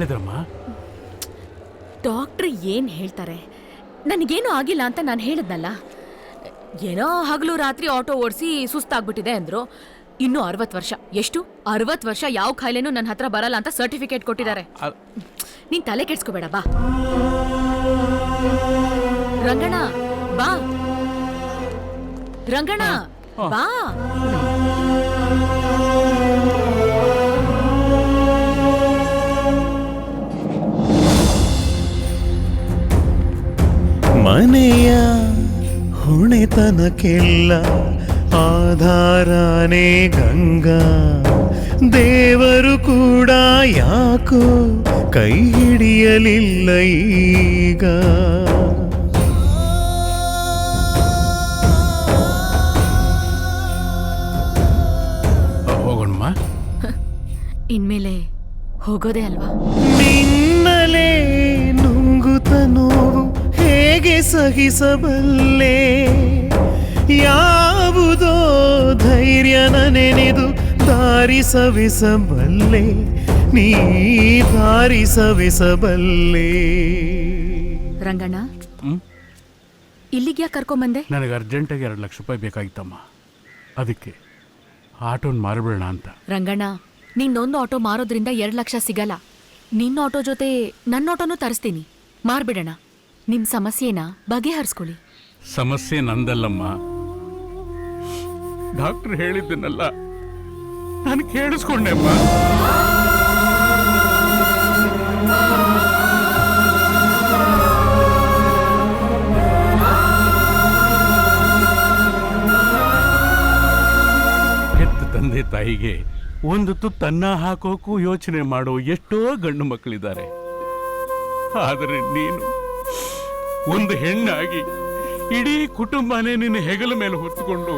ಹೇಳಿದ್ರಮ್ಮ? Doctor ಏನ್ ಹೇಳ್ತಾರೆ? ನನಗೇನು ಆಗಿಲ್ಲ ಅಂತ ನಾನು ಹೇಳಿದ್ನಲ್ಲ. ಏನೋ ಹಗಲು ರಾತ್ರಿ ಆಟೋ ಓಡಿಸಿ ಸುಸ್ತಾಗ್ಬಿಟ್ಟಿದೆ ಅಂದ್ರು. ಇನ್ನು ಅರವತ್ತು ವರ್ಷ. ಎಷ್ಟು? ಅರವತ್ತು ವರ್ಷ ಯಾವ ಕಾಯಿಲೆನೂ ನನ್ನ ಹತ್ರ ಬರಲ್ಲ ಅಂತ ಸರ್ಟಿಫಿಕೇಟ್ ಕೊಟ್ಟಿದ್ದಾರೆ. ಅ- ನೀನ್ ತಲೆ ಕೆಡ್ಸ್ಕೋಬೇಡ ಬಾ. ರಂಗಣ ಬಾ. ರಂಗಣ ಬಾ. ಮನೆಯ ಹೊಣೆತನಕ್ಕೆಲ್ಲ ಆಧಾರನೇ ಗಂಗಾ. ದೇವರು ಕೂಡ ಯಾಕೋ ಕೈ ಹಿಡಿಯಲಿಲ್ಲ ಈಗ. ಹೋಗೋಣಮ್ಮ. ಇನ್ಮೇಲೆ ಹೋಗೋದೇ ಅಲ್ವಾ? ಹೇಗೆ ಸಹಿಸಬಲ್ಲೆ? ಯಾವುದೋ ಧೈರ್ಯ ನೆನೆದು ದಾರಿ ಸವಿಸಬಲ್ಲೆ? ನೀ ದಾರಿ ಸವಿಸಬಲ್ಲೆ? ರಂಗಣ್ಣ? ಇಲ್ಲಿಗೆ ಯಾಕೆ ಕರ್ಕೊಂಬಂದೆ? ನನಗೆ ಅರ್ಜೆಂಟಾಗಿ ಎರಡು ಲಕ್ಷ ರೂಪಾಯಿ ಬೇಕಾಗಿತ್ತಮ್ಮ. ಅದಕ್ಕೆ ಆಟೋನ್ ಮಾರಬೇಡ ಅಂತ. ರಂಗಣ್ಣ ನಿನ್ನೊಂದು ಆಟೋ ಮಾರೋದ್ರಿಂದ ಎರಡು ಲಕ್ಷ ಸಿಗಲ್ಲ. ನಿನ್ನ ಆಟೋ ಜೊತೆ ನನ್ನ ಆಟೋನೂ ತರಿಸ್ತೀನಿ. ಮಾರ್ಬಿಡೋಣ. ನಿಮ್ ಸಮಸ್ಯೆನ ಬಗೆಹರಿಸ್ಕೊಳ್ಳಿ. ಸಮಸ್ಯೆ ನಂದಲ್ಲಮ್ಮ. ಡಾಕ್ಟರ್ ಹೇಳಿದ್ದನ್ನೆಲ್ಲ ನಾನು ಕೇಳಿಸ್ಕೊಂಡೆ ಅಮ್ಮ ಹೆತ್ತ ತಂದೆ ತಾಯಿಗೆ ಒಂದು ತುತ್ತನ್ನ ಹಾಕೋಕ್ಕೂ ಯೋಚನೆ ಮಾಡೋ ಎಷ್ಟೋ ಗಂಡು ಮಕ್ಕಳಿದ್ದಾರೆ. ಆದರೆ ನೀನು ಒಂದು ಹೆಣ್ಣಾಗಿ ಇಡೀ ಕುಟುಂಬನೇ ನಿನ್ನ ಹೆಗಲ ಮೇಲೆ ಹೊತ್ತುಕೊಂಡು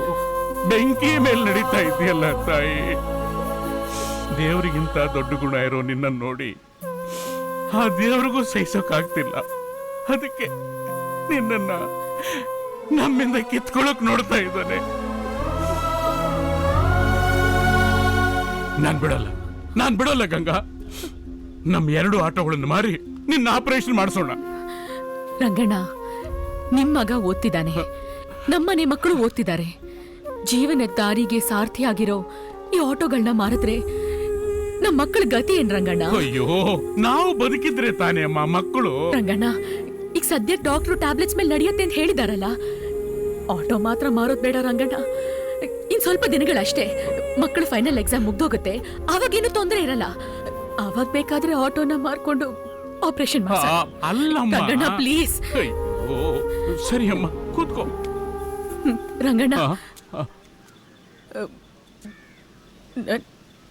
ಬೆಂಕಿಯ ಮೇಲೆ ನಡೀತಾ ಇದೆಯಲ್ಲ ತಾಯಿ. ದೇವರಿಗಿಂತ ದೊಡ್ಡ ಗುಣ ಇರೋ ನಿನ್ನನ್ನು ನೋಡಿ ಆ ದೇವರಿಗೂ ಸಹಿಸೋಕ್ಕಾಗ್ತಿಲ್ಲ ಅದಕ್ಕೆ ನಿನ್ನನ್ನ ನಮ್ಮಿಂದ ಕಿತ್ಕೊಳ್ಳೋಕ್ ನೋಡ್ತಾ ಇದ್ದಾನೆ. ನಾನ್ ಬಿಡಲ್ಲ ನಾನ್ ಬಿಡಲ್ಲ ಗಂಗಾ. ನಮ್ಮ ಎರಡು ಆಟೋಗಳನ್ನು ಮಾರಿ ನಿನ್ನ ಆಪರೇಷನ್ ಮಾಡಿಸೋಣ. ರಂಗಣ್ಣ ನಿಮ್ ಮಗ ಓದ್ತಿದ್ದಾನೆ. ನಮ್ಮನೆ ಮಕ್ಕಳು ಓದ್ತಿದ್ದಾರೆ. ಜೀವನ ದಾರಿಗೆ ಸಾರ್ಥಿಯಾಗಿರೋ ಈ ಆಟೋಗಳನ್ನ ಮಾರಿದ್ರೆ ನಮ್ಮ ಮಕ್ಕಳ ಗತಿ ಏನ್ ರಂಗಣ್ಣ? ಅಯ್ಯೋ ನಾವು ಬದುಕಿದ್ರೆ ತಾನೇ ಅಮ್ಮ ಮಕ್ಕಳು. ರಂಗಣ್ಣ ಈಗ ಸದ್ಯ ಡಾಕ್ಟ್ರು ಟ್ಯಾಬ್ಲೆಟ್ಸ್ ಮೇಲೆ ನಡೆಯುತ್ತೆ ಅಂತ ಹೇಳಿದಾರಲ್ಲ? ಆಟೋ ಮಾತ್ರ ಮಾರೋದ್ ಬೇಡ ರಂಗಣ್ಣ. ಇನ್ ಸ್ವಲ್ಪ ದಿನಗಳಷ್ಟೇ ಮಕ್ಕಳು ಫೈನಲ್ ಎಕ್ಸಾಮ್ ಮುಗ್ದೋಗುತ್ತೆ. ಅವಾಗೇನು ತೊಂದರೆ ಇರಲ್ಲ. ಅವಾಗ ಬೇಕಾದ್ರೆ ಆಟೋನ ಮಾರ್ಕೊಂಡು ಆಪರೇಷನ್ ಆ, ಅಲ್ಲಮ್ಮ. ರಂಗಣ್ಣ ಪ್ಲೀಸ್ ಅಯ್ಯೋ ಸರಿ ಅಮ್ಮ ಕೂತ್ಕೋ. ರಂಗಣ್ಣ. ನನ್ನ ಆ, ನನ್-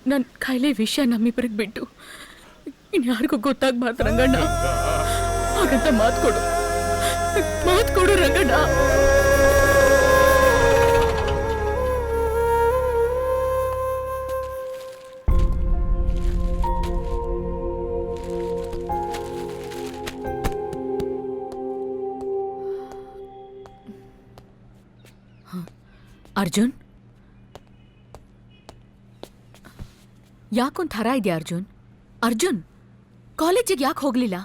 ನನ್ ಕಾಯಿಲೆ ವಿಷಯ ನಮ್ಮಿಬ್ಬರಿಗೆ ಬಿಟ್ಟು ಇನ್ಯಾರಿಗೂ ಗೊತ್ತಾಗ್ಬಾರ್ದು ರಂಗಣ್ಣ. ಹಾಗಂತ ಮಾತು ಕೊಡು ಮಾತು ಕೊಡು ರಂಗಣ್ಣ. ಅರ್ಜುನ್? ಯಾಕೊಂದು ಥರ ಇದೆಯಾ ಅರ್ಜುನ್? ಅರ್ಜುನ್ ಕಾಲೇಜಿಗೆ ಯಾಕೆ ಹೋಗ್ಲಿಲ್ಲ?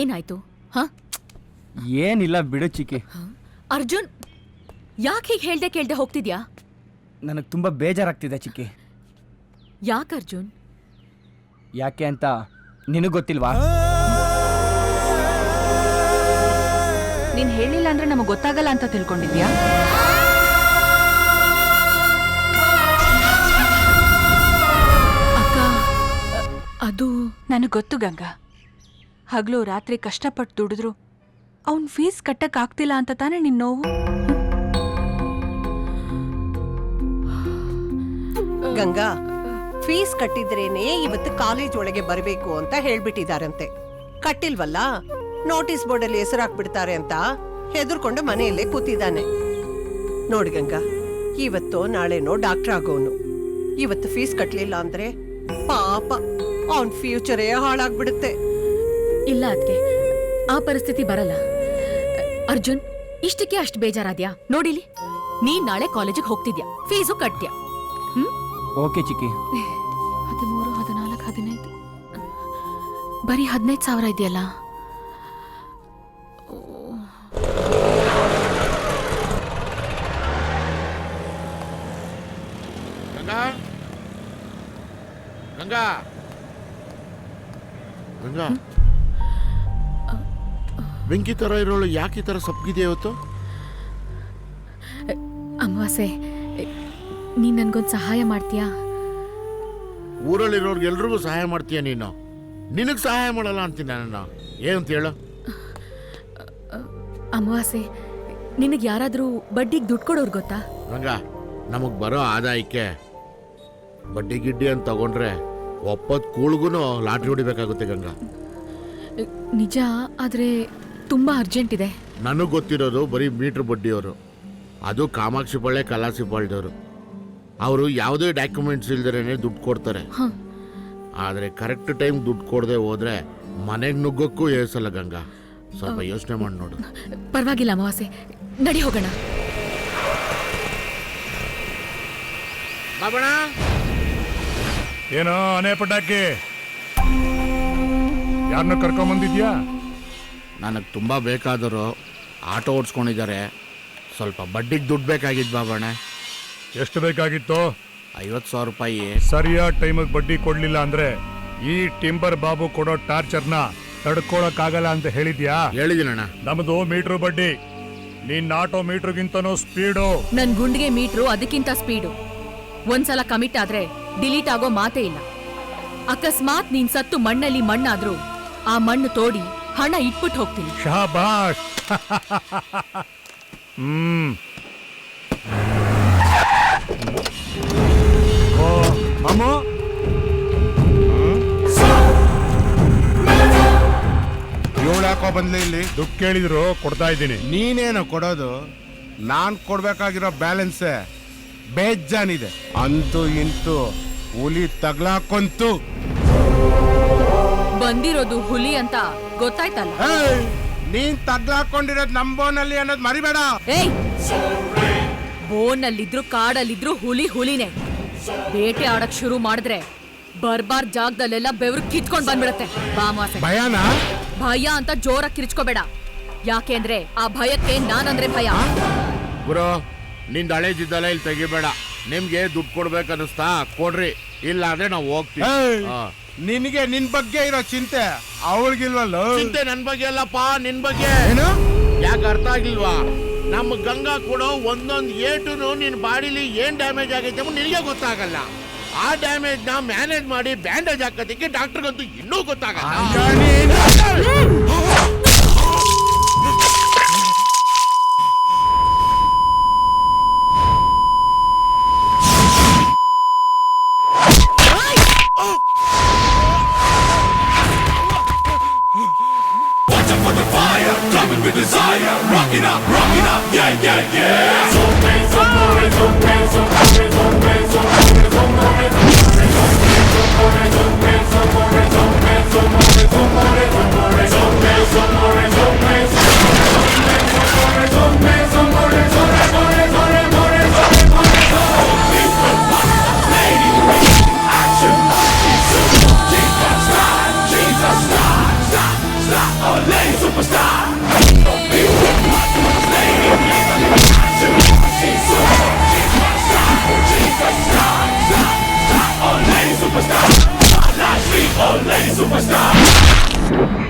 ಏನಾಯ್ತು? ಹ? ಏನಿಲ್ಲ ಬಿಡು ಚಿಕ್ಕಿ. ಅರ್ಜುನ್ ಯಾಕೆ ಹೀಗೆ ಹೇಳ್ದೆ ಕೇಳ್ದೆ ಹೋಗ್ತಿದ್ಯಾ? ನನಗೆ ತುಂಬ ಬೇಜಾರಾಗ್ತಿದೆ ಚಿಕ್ಕಿ. ಯಾಕೆ ಅರ್ಜುನ್? ಯಾಕೆ ಅಂತ ನಿನಗೆ ಗೊತ್ತಿಲ್ವಾ? ನೀನು ಹೇಳಿಲ್ಲ ಅಂದ್ರೆ ನಮಗೆ ಗೊತ್ತಾಗಲ್ಲ ಅಂತ ತಿಳ್ಕೊಂಡಿದ್ಯಾ? ಅದು ನನಗೆ ಗೊತ್ತು, ಗಂಗಾ. ಹಗಲು ರಾತ್ರಿ ಕಷ್ಟಪಟ್ಟು ದುಡಿದ್ರು. ಅವನ್ ಫೀಸ್ ಕಟ್ಟಕ್ ಆಗ್ತಿಲ್ಲ ಅಂತ ತಾನೇ ನಿನ್ ನೋವು? ಗಂಗಾ, ಫೀಸ್ ಕಟ್ಟಿದ್ರೇನೆ ಇವತ್ತು ಕಾಲೇಜ್ ಒಳಗೆ ಬರಬೇಕು ಅಂತ ಹೇಳ್ಬಿಟ್ಟಿದಾರಂತೆ. ಕಟ್ಟಿಲ್ವಲ್ಲ? ನೋಟಿಸ್ ಬೋರ್ಡ್ ಅಲ್ಲಿ ಹೆಸರು ಹಾಕ್ಬಿಡ್ತಾರೆ ಅಂತ ಹೆದರ್ಕೊಂಡು ಮನೆಯಲ್ಲೇ ಕೂತಿದ್ದಾನೆ. ನೋಡಿ ಗಂಗಾ, ಇವತ್ತೋ ನಾಳೆನೋ ಡಾಕ್ಟರ್ ಆಗೋನು ಇವತ್ತು ಫೀಸ್ ಕಟ್ಟಲಿಲ್ಲ ಅಂದ್ರೆ ಪಾಪ. ಅವನ್ ಫ್ಯೂಚರೇ ಹಾಳಾಗ್ಬಿಡುತ್ತೆ. ಇಲ್ಲ ಅದಕ್ಕೆ ಆ ಪರಿಸ್ಥಿತಿ ಬರಲ್ಲ. ಅರ್ಜುನ್ ಇಷ್ಟಕ್ಕೆ ಅಷ್ಟು ಬೇಜಾರಾದ್ಯಾ? ನೋಡಿಲಿ? ನೀನ್ ನಾಳೆ ಕಾಲೇಜಿಗೆ ಹೋಗ್ತಿದ್ಯಾ? ಫೀಸು ಕಟ್ಟ್ಯಾ ಹ್ಮ್? ಓಕೆ ಚಿಕ್ಕಿ. ಹದಿಮೂರು ಹದಿನಾಲ್ಕು ಹದಿನೈದು. ಬರೀ ಹದಿನೈದು ಸಾವಿರ ಇದೆಯಲ್ಲ? ಗಂಗಾ? ಗಂಗಾ? ಗಂಗಾ? ಬೆಂಕಿ ಥರ ಇರೋಳು ಯಾಕೆ ಈ ಥರ ಸಪ್ಪಗಿದೆ ಇವತ್ತು? ಅಮಾವಾಸ್ಯೆ ನೀನು ನನಗೊಂದು ಸಹಾಯ ಮಾಡ್ತೀಯಾ? ಊರಲ್ಲಿರೋರ್ಗೆ ಎಲ್ರಿಗೂ ಸಹಾಯ ಮಾಡ್ತೀಯ ನೀನು? ನಿನಗೆ ಸಹಾಯ ಮಾಡಲ್ಲ ಅಂತೀನಿ ನಾನು ಏನಂತ ಹೇಳು. ಅಮಾವಾಸೆ ನಿನಗೆ ಯಾರಾದರೂ ಬಡ್ಡಿಗೆ ದುಡ್ಡು ಕೊಡೋರು ಗೊತ್ತಾ? ಗಂಗಾ ನಮಗೆ ಬರೋ ಆದಾಯಕ್ಕೆ ಬಡ್ಡಿ ಗಿಡ್ಡಿ ಅಂತ ತಗೊಂಡ್ರೆ ಒಪ್ಪತ್ ಕೂಳ್ಗೂ ಲಾಟ್ರಿ ಹೊಡಿಬೇಕಾಗುತ್ತೆ ಗಂಗಾ. ನಿಜ ಆದರೆ ತುಂಬ ಅರ್ಜೆಂಟ್ ಇದೆ. ನನಗೆ ಗೊತ್ತಿರೋದು ಬರೀ ಮೀಟ್ರ್ ಬಡ್ಡಿಯವರು. ಅದು ಕಾಮಾಕ್ಷಿ ಪಾಳ್ಯ ಕಲಾಸಿ ಪಾಳ್ಯದವರು ಅವರು ಯಾವುದೇ ಡಾಕ್ಯುಮೆಂಟ್ಸ್ ಇಲ್ದರೇನೆ ದುಡ್ಡು ಕೊಡ್ತಾರೆ. ಹಾಂ. ಆದರೆ ಕರೆಕ್ಟ್ ಟೈಮ್ ದುಡ್ಡು ಕೊಡದೆ ಹೋದ್ರೆ ಮನೆಗೆ ನುಗ್ಗಕ್ಕೂ ಏಸಲ್ಲ ಗಂಗಾ. ಸ್ವಲ್ಪ ಯೋಚನೆ ಮಾಡಿ ನೋಡು. ಪರವಾಗಿಲ್ಲ ಅಮಾವಾಸ್ಯೆ. ನಡಿ ಹೋಗೋಣ. ಏನೋ ಅನೇ ಪಟಾಕಿ ಯಾರನ್ನ ಕರ್ಕೊಂಬಂದಿದ್ಯಾ ನನಗೆ ತುಂಬ ಬೇಕಾದರು ಆಟೋ ಓಡಿಸ್ಕೊಂಡಿದ್ದಾರೆ. ಸ್ವಲ್ಪ ಬಡ್ಡಿಗೆ ದುಡ್ಡು ಬೇಕಾಗಿದ್ದು ಬಾಬಣ್ಣ. ಎಷ್ಟು ಬೇಕಾಗಿತ್ತು? ಐವತ್ತು ಸಾವಿರ ರೂಪಾಯಿ. ಸರಿಯಾದ ಟೈಮಿಗೆ ಬಡ್ಡಿ ಕೊಡ್ಲಿಲ್ಲ ಅಂದ್ರೆ ಈ ಟಿಂಬರ್ ಬಾಬು ಕೊಡೋ ಟಾರ್ಚರ್ನ ತಡ್ಕೊಳಕ್ಕಾಗಲ್ಲ ಅಂತ ಹೇಳಿದ್ಯಾ? ಹೇಳಿದ್ದೀನಣ್ಣ ನಮ್ದು ಮೀಟ್ರ್ ಬಡ್ಡಿ. ನಿನ್ನ ಆಟೋ ಮೀಟ್ರ್ಗಿಂತನೂ ಸ್ಪೀಡು. ನನ್ ಗುಂಡಿಗೆ ಮೀಟ್ರು ಅದಕ್ಕಿಂತ ಸ್ಪೀಡು. ಒಂದ್ಸಲ ಕಮಿಟ್ ಆದ್ರೆ ಡಿಲೀಟ್ ಆಗೋ ಮಾತೇ ಇಲ್ಲ. ಅಕಸ್ಮಾತ್ ನೀನ್ ಸತ್ತು ಮಣ್ಣಲ್ಲಿ ಮಣ್ಣಾದ್ರೂ ಆ ಮಣ್ಣು ತೋಡಿ ಹಣ ಇಟ್ಬಿಟ್ಟು ಹೋಗ್ತೀನಿ. ಶಾಬಾಷ್. ಹ್ಮ್. ಓ ಅಮ್ಮು ಇವಳು ಯಾಕೋ ಬಂದ್ಲಿ ಇಲ್ಲಿ? ದುಡ್ಡು ಕೇಳಿದ್ರು ಕೊಡ್ತಾ ಇದ್ದೀನಿ. ನೀನೇನು ಕೊಡೋದು? ನಾನ್ ಕೊಡ್ಬೇಕಾಗಿರೋ ಬ್ಯಾಲೆನ್ಸ್ ಬೇಜಾನಿದೆ. ಅಂತೂ ಇಂತೂ ಹುಲಿ ತಗ್ಲಾಕೊಂತು. ಬಂದಿರೋದು ಹುಲಿ ಅಂತ ಗೊತ್ತಾಯ್ತಲ್ಲ? ಏಯ್! ನೀನ್ ತಗ್ಲಾಕೊಂಡಿರೋದ್ ನಮ್ ಬೋನಲ್ಲಿ ಅನ್ನೋದು ಮರಿಬೇಡ. ಏಯ್ ಬೋನಲ್ಲಿದ್ರು ಕಾಡಲ್ಲಿದ್ರು ಹುಲಿ ಹುಲಿನೇ. ಬೇಟೆ ಆಡಕ್ ಶುರು ಮಾಡಿದ್ರೆ ಬರ್ಬಾರ್ ಜಾಗದಲ್ಲೆಲ್ಲ ಬೆವರು ಕಿತ್ಕೊಂಡ್ ಬಂದ್ಬಿಡತ್ತೆ. ಬಾಮಾಸೆ ಭಯನ? ಭಯ ಅಂತ ಜೋರಾಗಿ ಕಿರ್ಚ್ಕೋಬೇಡ. ಯಾಕೆಂದ್ರೆ ಆ ಭಯಕ್ಕೆ ನಾನಂದ್ರೆ ಭಯ. ನಿಂದ ಹಳೇದಿದ್ದಲ್ಲ ಇಲ್ಲಿ ತೆಗಿಬೇಡ. ನಿಮ್ಗೆ ದುಡ್ಡು ಕೊಡ್ಬೇಕನ್ನಿಸ್ತಾ ಕೊಡ್ರಿ. ಇಲ್ಲ ಅಂದ್ರೆ ನಾವು ಹೋಗ್ತೀವಿ. ಏಯ್! ನಿನಗೆ ನಿನ್ ಬಗ್ಗೆ ಇರೋ ಚಿಂತೆ ಅವಳಿಗಿಲ್ವಲ್ಲ? ಚಿಂತೆ ನನ್ ಬಗ್ಗೆ ಅಲ್ಲಪ್ಪ ನಿನ್ ಬಗ್ಗೆ. ಏನು? ಯಾಕೆ ಅರ್ಥ ಆಗಿಲ್ವಾ ನಮ್ಮ ಗಂಗಾ ಕೊಡೋ ಒಂದೊಂದು ಏಟುನು ನಿನ್ ಬಾಡಿಲಿ ಏನ್ ಡ್ಯಾಮೇಜ್ ಆಗೈತೆ ಅಂತ ನಿನಗೆ ಗೊತ್ತಾಗಲ್ಲ. ಆ ಡ್ಯಾಮೇಜ್ನ ಮ್ಯಾನೇಜ್ ಮಾಡಿ ಬ್ಯಾಂಡೇಜ್ ಹಾಕೋದಕ್ಕೆ ಡಾಕ್ಟರ್ಗಂತೂ ಇನ್ನೂ ಗೊತ್ತಾಗಲ್ಲ. Rock it up, yeah, yeah, yeah. Superstar! superstar.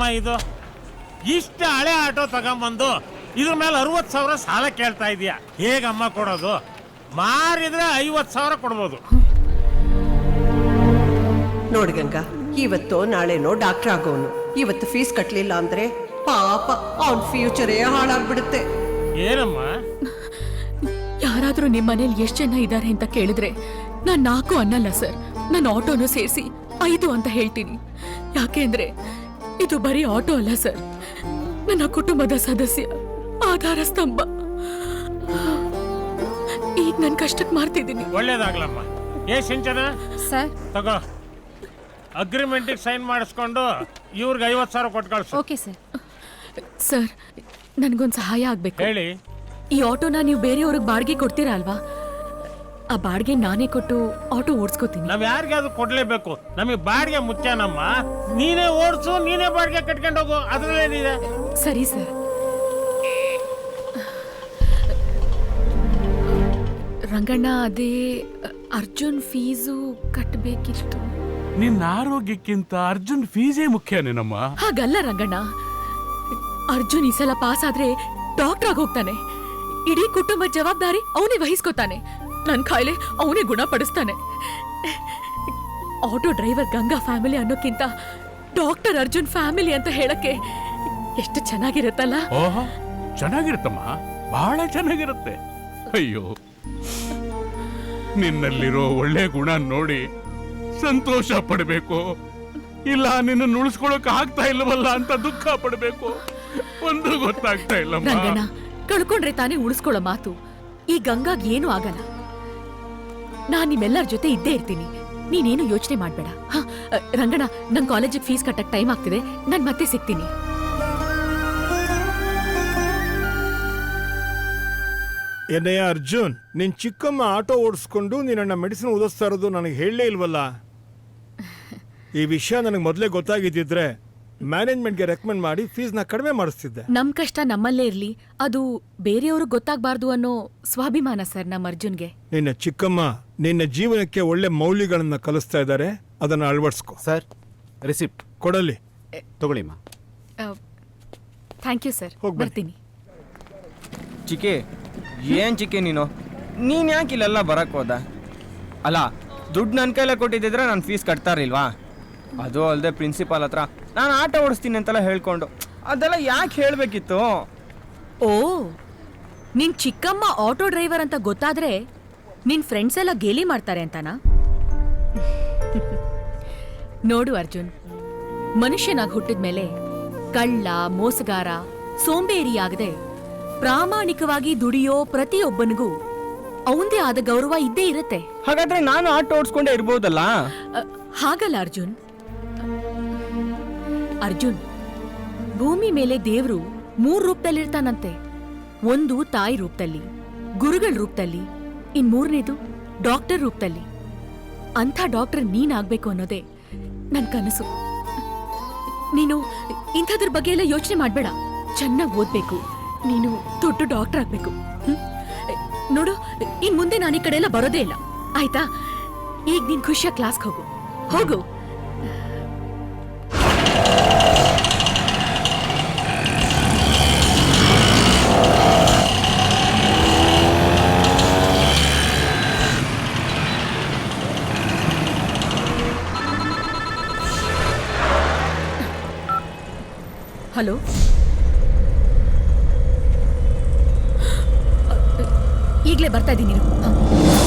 ಏನಮ್ಮ ಇದು? ಇಷ್ಟ ಹಳೆ ಆಟೋ ತಗೊಂಬಂದು ಇದ್ರ ಮೇಲೆ ಅರವತ್ತು ಸಾವಿರ ಸಾಲ ಕೇಳ್ತಾ ಇದೀಯ? ಹೇಗಮ್ಮ ಕೊಡೋದು? ಮಾರಿದ್ರೆ ಐವತ್ತು ಸಾವಿರ ಕೊಡ್ಬೋದು. ನೋಡಿ ಗಂಗಾ ಇವತ್ತೋ ನಾಳೆನೋ ಡಾಕ್ಟರ್ ಆಗೋನು. ಇವತ್ತು ಫೀಸ್ ಕಟ್ಟಲಿಲ್ಲ ಅಂದ್ರೆ ಪಾಪ ಅವನ್ ಫ್ಯೂಚರೇ ಹಾಳಾಗ್ಬಿಡುತ್ತೆ. ಏನಮ್ಮ? ಯಾರಾದ್ರೂ ನಿಮ್ಮ ಮನೇಲಿ ಎಷ್ಟ್ ಜನ ಇದ್ದಾರೆ ಅಂತ ಕೇಳಿದ್ರೆ ನಾನ್ ನಾಲ್ಕು ಅನ್ನಲ್ಲ ಸರ್. ನನ್ನ ಆಟೋನು ಸೇರಿಸಿ ಐದು ಅಂತ ಹೇಳ್ತೀನಿ. ಯಾಕೆಂದ್ರೆ ಇದು ಬರೀ ಆಟೋ ಅಲ್ಲ ಸರ್. ನನ್ನ ಕುಟುಂಬದ ಸದಸ್ಯ ಆಧಾರ ಸ್ತಂಭ. ಈಗ ನನ್ ಕಷ್ಟಕ್ಕೆ ಮಾಡ್ತಿದ್ದೀನಿ ಒಳ್ಳೇದಾಗ್ಲಮ್ಮ. ಏ ಸಿಂಚನ? ಸರ್. ತಗೋ. ಅಗ್ರಿಮೆಂಟಿಗೆ ಸೈನ್ ಮಾಡಿಸ್ಕೊಂಡು ಇವ್ರಿಗೆ ಐವತ್ತು ಸಾವಿರ ಕೊಟ್ಟು ಕಳಿಸು. Okay sir. ಸರ್ ನನಗೊಂದು ಸಹಾಯ ಆಗ್ಬೇಕು. ಹೇಳಿ. ಈ ಆಟೋನ ನೀವು ಬೇರೆಯವ್ರಿಗೆ ಬಾಡಿಗೆ ಕೊಡ್ತೀರಾ ಅಲ್ವಾ? ಆ ಬಾಡಿಗೆ ನಾನೇ ಕೊಟ್ಟು ಆಟೋ ಓಡಿಸ್ಕೋತೀನಿ. ನಾವ್ ಯಾರಿಗಾದ್ರೂ ಕೊಡ್ಲೇಬೇಕು. ನಮಗೆ ಬಾಡಿಗೆ ಮುಖ್ಯನಮ್ಮ ನೀನೇ ಓಡಿಸು ನೀನೇ ಬಾಡಿಗೆ ಕಟ್ಕೊಂಡು ಹೋಗು. ಅದ್ರಲ್ಲೇನಿದೆ ಸರಿ ಸರ್. ರಂಗಣ್ಣ ಅದೇ ಅರ್ಜುನ್ ಫೀಸು ಕಟ್ಟಬೇಕಿತ್ತು ನಿನ್ನ ಆರೋಗ್ಯಕ್ಕಿಂತ ಅರ್ಜುನ್ ಫೀಸೇ ಮುಖ್ಯನೇನಮ್ಮ ಹಾಗಲ್ಲ ರಂಗಣ್ಣ. ಅರ್ಜುನ್ ಈ ಸಲ ಪಾಸ್ ಆದ್ರೆ ಡಾಕ್ಟರ್ ಆಗಿ ಹೋಗ್ತಾನೆ. ಇಡೀ ಕುಟುಂಬ ಜವಾಬ್ದಾರಿ ಅವನೇ ವಹಿಸ್ಕೋತಾನೆ. ನನ್ ಕಾಯಿಲೆ ಅವನೇ ಗುಣಪಡಿಸ್ತಾನೆ. ಆಟೋ ಡ್ರೈವರ್ ಗಂಗಾ ಫ್ಯಾಮಿಲಿ ಅನ್ನೋಕ್ಕಿಂತ ಡಾಕ್ಟರ್ ಅರ್ಜುನ್ ಫ್ಯಾಮಿಲಿ ಅಂತ ಹೇಳಕ್ಕೆ ಎಷ್ಟು ಚೆನ್ನಾಗಿರುತ್ತಲ್ಲ? ಓಹೋ ಚೆನ್ನಾಗಿರುತ್ತಮ್ಮ. ಬಹಳ ಚೆನ್ನಾಗಿರುತ್ತೆ. ಅಯ್ಯೋ ನಿನ್ನಲ್ಲಿರೋ ಒಳ್ಳೆ ಗುಣ ನೋಡಿ ಸಂತೋಷ ಪಡಬೇಕು. ಇಲ್ಲ ನಿನ್ನ ಉಳಿಸ್ಕೊಳಕ್ ಆಗ್ತಾ ಇಲ್ಲವಲ್ಲ ಅಂತ ದುಃಖ ಪಡಬೇಕು. ಒಂದು ಗೊತ್ತಾಗ್ತಾ ಇಲ್ಲಮ್ಮ. ರಂಗಣ್ಣ ಕಳ್ಕೊಂಡ್ರೆ ತಾನೇ ಉಳಿಸ್ಕೊಳ್ಳೋ ಮಾತು. ಈ ಗಂಗಾಗ್ ಏನೂ ಆಗಲ್ಲ. ನಾನ್ ನಿಮ್ಮೆಲ್ಲರ ಜೊತೆ ಇದ್ದೇ ಇರ್ತೀನಿ. ನೀನೇನು ಯೋಚನೆ ಮಾಡಬೇಡ. ರಂಗಣ ರಂಗಣ್ಣ ನನ್ ಕಾಲೇಜಿಗೆ ಫೀಸ್ ಕಟ್ಟಕ್ ಟೈಮ್ ಆಗ್ತಿದೆ. ನಾನು ಮತ್ತೆ ಸಿಗ್ತೀನಿ. ಎನ್ನಯ್ಯ ಅರ್ಜುನ್ ನಿನ್ ಚಿಕ್ಕಮ್ಮ ಆಟೋ ಓಡಿಸ್ಕೊಂಡು ನಿನ್ನ ಮೆಡಿಸಿನ್ ಓದಿಸ್ತಾ ಇರೋದು ನನಗೆ ಹೇಳಲೇ ಇಲ್ವಲ್ಲ? ಈ ವಿಷಯ ನನಗೆ ಮೊದಲೇ ಗೊತ್ತಾಗಿದ್ದಿದ್ರೆ ಮ್ಯಾನೇಜ್ಮೆಂಟ್ಗೆ ರೆಕಮೆಂಡ್ ಮಾಡಿ ಫೀಸ್ನ ಕಡಿಮೆ ಮಾಡಿಸ್ತಿದ್ದೆ. ನಮ್ಮ ಕಷ್ಟ ನಮ್ಮಲ್ಲೇ ಇರಲಿ. ಅದು ಬೇರೆಯವ್ರಿಗೆ ಗೊತ್ತಾಗಬಾರ್ದು ಅನ್ನೋ ಸ್ವಾಭಿಮಾನ ಸರ್ ನಮ್ಮ ಅರ್ಜುನ್ಗೆ. ನಿನ್ನ ಚಿಕ್ಕಮ್ಮ ನಿನ್ನ ಜೀವನಕ್ಕೆ ಒಳ್ಳೆ ಮೌಲ್ಯಗಳನ್ನು ಕಲಿಸ್ತಾ ಇದ್ದಾರೆ ಅದನ್ನ ಅಳವಡಿಸ್ಕೊ. Sir receipt. ಕೊಡಲಿ. ತಗೊಳ್ಳಿಮ್ಮ ಥ್ಯಾಂಕ್ ಯು ಸರ್. ಹೋಗ್ಬನ್ನಿ. ಬರ್ತೀನಿ. ಚಿಕೆ ಏನ್ ಚಿಕೆ ನೀನು? ನೀನ್ ಯಾಕೆ ಇಲ್ಲೆಲ್ಲ ಬರಕ್ ಹೋದ? ಅಲ್ಲ ದುಡ್ಡು ನನ್ನ ಕೈಲೇ ಕೊಟ್ಟಿದ್ದಿದ್ರೆ ನಾನು ಫೀಸ್ ಕಟ್ತಾ ಇರ್ಲಿಲ್ವಾ? ಅದು ಅಲ್ಲದೆ ಪ್ರಿನ್ಸಿಪಾಲ್ ಹತ್ರ ನಾನು ಆಟ ಓಡಿಸ್ತೀನಿ ಅಂತೆಲ್ಲ ಹೇಳ್ಕೊಂಡು. ಅದೆಲ್ಲ ಯಾಕೆ ಹೇಳಬೇಕಿತ್ತು? ಓ ನಿನ್ ಚಿಕ್ಕಮ್ಮ ಆಟೋ ಡ್ರೈವರ್ ಅಂತ ಗೊತ್ತಾದ್ರೆ ನಿನ್ ಫ್ರೆಂಡ್ಸ್ ಎಲ್ಲ ಗೇಲಿ ಮಾಡ್ತಾರೆ ಅಂತನಾ? ನೋಡು ಅರ್ಜುನ್ ಮನುಷ್ಯನಾಗಿ ಹುಟ್ಟಿದ ಮೇಲೆ ಕಳ್ಳ ಮೋಸಗಾರ ಸೋಂಬೇರಿಯಾಗದೆ ಪ್ರಾಮಾಣಿಕವಾಗಿ ದುಡಿಯೋ ಪ್ರತಿಯೊಬ್ಬನಿಗೂ ಅವಂದೇ ಆದ ಗೌರವ ಇದ್ದೇ ಇರುತ್ತೆ. ಹಾಗಾದ್ರೆ ನಾನು ಆಟ ಓಡಿಸ್ಕೊಂಡೇ ಇರ್ಬೋದಲ್ಲ? ಅ, ಹಾಗಲ್ಲ ಅರ್ಜುನ್. ಅರ್ಜುನ್ ಭೂಮಿ ಮೇಲೆ ದೇವರು ಮೂರ್ ರೂಪದಲ್ಲಿರ್ತಾನಂತೆ. ಒಂದು ತಾಯಿ ರೂಪದಲ್ಲಿ ಗುರುಗಳ ರೂಪದಲ್ಲಿ ಇನ್ ಮೂರನೇದು ಡಾಕ್ಟರ್ ರೂಪದಲ್ಲಿ. ಅಂಥ ಡಾಕ್ಟರ್ ನೀನಾಗ್ಬೇಕು ಅನ್ನೋದೇ ನನ್ ಕನಸು. ನೀನು ಇಂಥದ್ರ ಬಗ್ಗೆ ಎಲ್ಲ ಯೋಚನೆ ಮಾಡ್ಬೇಡ. ಚೆನ್ನಾಗಿ ಓದ್ಬೇಕು. ನೀನು ದೊಡ್ಡ ಡಾಕ್ಟರ್ ಆಗ್ಬೇಕು. ನೋಡು, ಇನ್ ಮುಂದೆ ನಾನು ಈ ಕಡೆ ಎಲ್ಲ ಬರೋದೇ ಇಲ್ಲ. ಆಯ್ತಾ? ಈಗ ನೀನ್ ಖುಷಿಯ ಕ್ಲಾಸ್ಗೆ ಹೋಗು. ಹೋಗು. ಹಲೋ? ಈಗಲೇ ಬರ್ತಾ ಇದ್ದೀನಿ